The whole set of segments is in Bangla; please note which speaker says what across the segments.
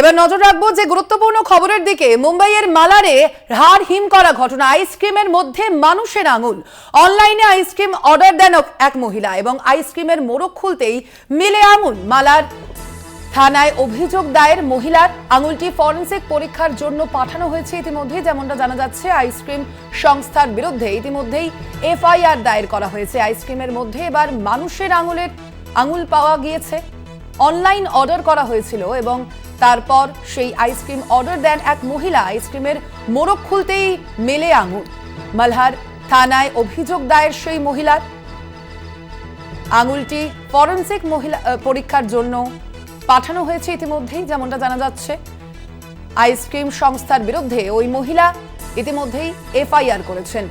Speaker 1: এবার নজর রাখব যে গুরুত্বপূর্ণ খবরের দিকে। মুম্বাইয়ের মালারে হাড় হিম করা ঘটনা, আইসক্রিমের মধ্যে মানুষের আঙুল। অনলাইনে আইসক্রিম অর্ডার দেন এক মহিলা এবং আইসক্রিমের মোড়ক খুলতেই মিলে আঙুল। মালার থানায় অভিযোগ দায়ের মহিলার আঙুলটি ফরেন্সিক পরীক্ষার জন্য পাঠানো হয়েছে ইতিমধ্যে। যেমনটা জানা যাচ্ছে, আইসক্রিম সংস্থার বিরুদ্ধে ইতিমধ্যেই এফআইআর দায়ের করা হয়েছে। আইসক্রিমের মধ্যে এবার মানুষের আঙুলের আঙুল পাওয়া গিয়েছে। অনলাইন অর্ডার করা হয়েছিল এবং তারপর সেই আইসক্রিম অর্ডার দেন এক মহিলা। আইসক্রিমের মোড়ক খুলতেই মেলে আঙুল। মালহার থানায় অভিযোগ দায়ের সেই মহিলার। আঙুলটি ফরেন্সিক মহিলা পরীক্ষার জন্য পাঠানো হয়েছে ইতিমধ্যেই, যেমনটা জানা যাচ্ছে। আইসক্রিম সংস্থার বিরুদ্ধে ওই মহিলা ইতিমধ্যেই এফআইআর করেছেন।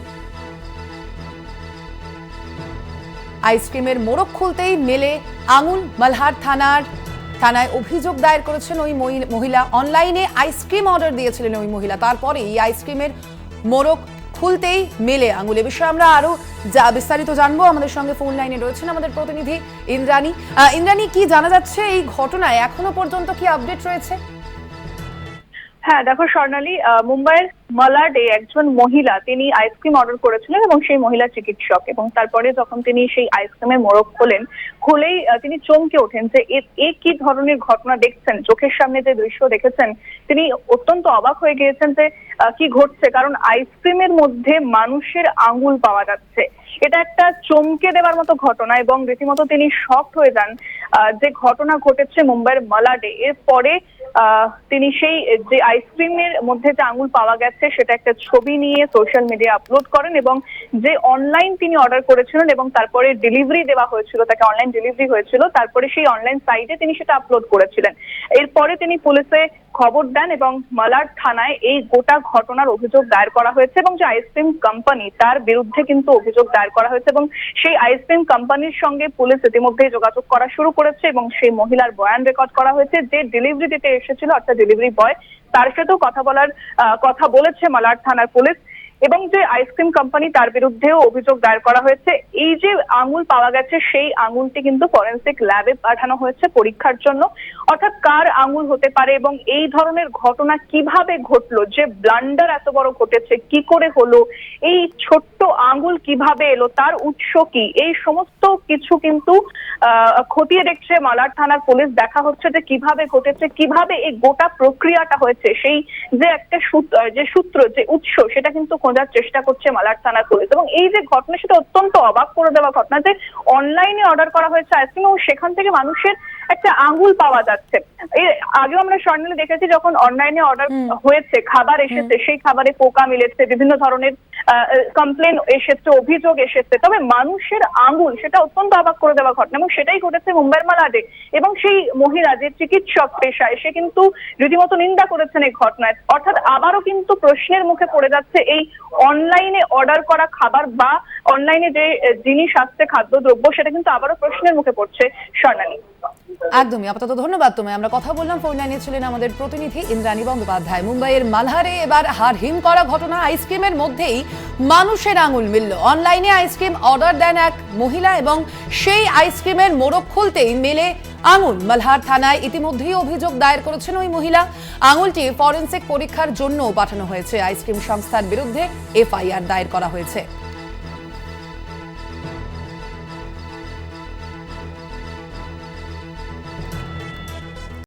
Speaker 1: আইসক্রিমের মোড়ক খুলতেই মেলে আঙুল মালহার থানার থানায় অভিযোগ দায়ের করেছেন ওই মহি- মহিলা। অনলাইনে আইসক্রিম অর্ডার দিয়েছিলেন ওই মহিলা। তারপরে এই আইসক্রিমের মোড়ক খুলতেই মেলে আঙুল। বিষয়ে আমরা আরও যা বিস্তারিত জানব, আমাদের সঙ্গে ফোন লাইনে রয়েছেন আমাদের প্রতিনিধি ইন্দ্রাণী। ইন্দ্রাণী, কি জানা যাচ্ছে এই ঘটনায়? এখনও পর্যন্ত কি আপডেট রয়েছে?
Speaker 2: হ্যাঁ দেখো স্বর্ণালী মুম্বাইয়ের মালাডে একজন মহিলা তিনি আইসক্রিম অর্ডার করেছিলেন এবং সেই মহিলা চিকিৎসক এবং তারপরে যখন তিনি সেই আইসক্রিমের মোড়ক খোলেন খুলেই তিনি চমকে ওঠেন যে এ- কি ধরনের ঘটনা দেখছেন, চোখের সামনে যে দৃশ্য দেখেছেন, তিনি অত্যন্ত অবাক হয়ে গিয়েছেন যে কি ঘটছে, কারণ আইসক্রিমের মধ্যে মানুষের আঙুল পাওয়া যাচ্ছে। এটা একটা চমকে দেওয়ার মতো ঘটনা এবং রীতিমতো তিনি শক হয়ে যান যে ঘটনা ঘটেছে মুম্বাইয়ের মালাডে, এরপরে তিনি সেই, যে আইসক্রিমের মধ্যে যে আঙুল পাওয়া গেছে, সেটা একটা ছবি নিয়ে সোশ্যাল মিডিয়া আপলোড করেন এবং যে অনলাইন তিনি অর্ডার করেছিলেন এবং তারপরে ডেলিভারি দেওয়া হয়েছিল, তাকে অনলাইন ডেলিভারি হয়েছিল, তারপরে সেই অনলাইন সাইটে তিনি সেটা আপলোড করেছিলেন। এরপরে তিনি পুলিশে খবর দেন এবং মালাড থানায় এই গোটা ঘটনার অভিযোগ দায়ের করা হয়েছে এবং যে আইসক্রিম কোম্পানি তার বিরুদ্ধে কিন্তু অভিযোগ দায়ের করা হয়েছে এবং সেই আইসক্রিম কোম্পানির সঙ্গে পুলিশ ইতিমধ্যে যোগাযোগ করা শুরু করেছে এবং সেই মহিলার বয়ান রেকর্ড করা হয়েছে। যে ডেলিভারি দিতে এসেছিল, অর্থাৎ ডেলিভারি বয় তার সাথেও কথা বলার কথা বলেছে মালার থানার পুলিশ। এবং যে আইসক্রিম কোম্পানি তার বিরুদ্ধেও অভিযোগ দায়ের করা হয়েছে, এই যে আঙুল পাওয়া গেছে, সেই আঙুলটি কিন্তু ফরেন্সিক ল্যাবে পাঠানো হয়েছে পরীক্ষার জন্য। অর্থাৎ কার আঙুল হতে পারে এবং এই ধরনের ঘটনা কীভাবে ঘটলো, যে ব্লান্ডার এত বড় ঘটেছে, কি করে হলো, এই ছোট্ট আঙুল কীভাবে এলো, তার উৎস কি, এই সমস্ত কিছু কিন্তু খতিয়ে দেখছে মালার থানার পুলিশ। দেখা হচ্ছে যে কীভাবে ঘটেছে, কীভাবে এই গোটা প্রক্রিয়াটা হয়েছে, সেই যে একটা যে সূত্র, যে উৎস, সেটা কিন্তু খোঁজার চেষ্টা করছে মালার থানার পুলিশ। এবং এই যে ঘটনা সেটা অত্যন্ত অবাক করে দেওয়া ঘটনা যে অনলাইনে অর্ডার করা হয়েছে আইসক্রিম এবং সেখান থেকে মানুষের একটা আঙ্গুল পাওয়া যাচ্ছে। এর আগেও আমরা স্বর্ণালী দেখেছি যখন অনলাইনে অর্ডার হয়েছে খাবার এসেছে সেই খাবারে পোকা মিলেছে বিভিন্ন ধরনের কমপ্লেন এসেছে অভিযোগ এসেছে। তবে মানুষের আঙ্গুল সেটা অত্যন্ত অবাক করে দেওয়া ঘটনা এবং সেটাই ঘটেছে মুম্বাইয়ের মালাডে এবং সেই মহিলা যে চিকিৎসক পেশায় সে কিন্তু রীতিমতো নিন্দা করেছেন এই ঘটনায়। অর্থাৎ আবারও কিন্তু প্রশ্নের মুখে পড়ে যাচ্ছে এই অনলাইনে অর্ডার করা খাবার বা অনলাইনে যে জিনিস আসছে খাদ্যদ্রব্য সেটা কিন্তু আবারও প্রশ্নের মুখে পড়ছে স্বর্ণালী।
Speaker 1: একদমই। আপাতত ধন্যবাদ তোমায়। আমরা কথা বললাম, ফোন লাইনে ছিলেন আমাদের প্রতিনিধি ইন্দ্রাণী বন্দ্যোপাধ্যায়। মুম্বাইয়ের মালহারে এবার হার হিম করা ঘটনা আইসক্রিমের মধ্যেই মানুষের আঙুল মিলল। অনলাইনে আইসক্রিম অর্ডার দেন এক মহিলা এবং সেই আইসক্রিমের মোড়ক খুলতেই মেলে আঙুল। মালহার থানায় ইতিমধ্যেই অভিযোগ দায়ের করেছেন ওই মহিলা। আঙুলটি ফরেন্সিক পরীক্ষার জন্য পাঠানো হয়েছে। আইসক্রিম সংস্থার বিরুদ্ধে এফআইআর দায়ের করা হয়েছে।